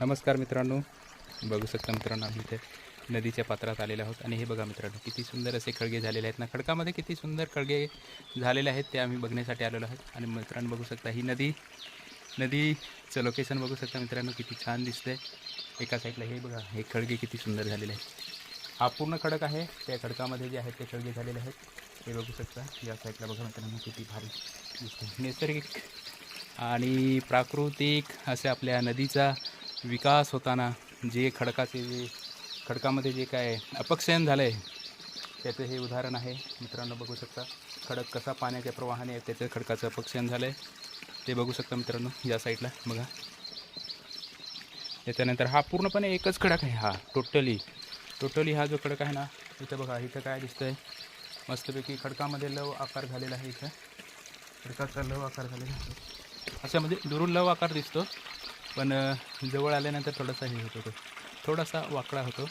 नमस्कार मित्रांनो. बघू शकता मित्रांनो आम्ही इथे नदीच्या पात्रात आलेलो आहोत. आणि हे बघा मित्रांनो किती सुंदर असे खळगे झालेले आहेत ना. खडकामध्ये किती सुंदर खळगे झालेले आहेत ते आम्ही बघण्यासाठी आलेलो आहोत. आणि मित्रांनो बघू शकता ही नदी नदीचं लोकेशन बघू शकता मित्रांनो किती छान दिसतंय. एका साईडला हे बघा हे खळगे किती सुंदर झालेले आहेत. हा पूर्ण खडक आहे. त्या खडकामध्ये जे आहेत ते खळगे झालेले आहेत. हे बघू शकता या साईडला बघा मित्रांनो किती भारी दिसतं नैसर्गिक आणि प्राकृतिक असे आपल्या नदीचा विकास होताना जे खडकाचे जे खडकामध्ये जे काय अपक्षयन झालं आहे त्याचं हे उदाहरण आहे. मित्रांनो बघू शकता खडक कसा पाण्याच्या प्रवाहाने त्याचं खडकाचं अपक्षयन झालं आहे ते बघू शकता मित्रांनो या साईडला बघा. त्याच्यानंतर हा पूर्णपणे एकच खडक आहे हा टोटली. टोटली हा जो खडक आहे ना इथं बघा इथं काय दिसतं आहे मस्तपैकी खडकामध्ये लव आकार झालेला आहे इथं. खडकाचा लव आकार झालेला आहे. अशामध्ये दुरून लव आकार दिसतो. पण जवळ आल्यानंतर थोडासा हे होतो तो थोडासा वाकडा होतो.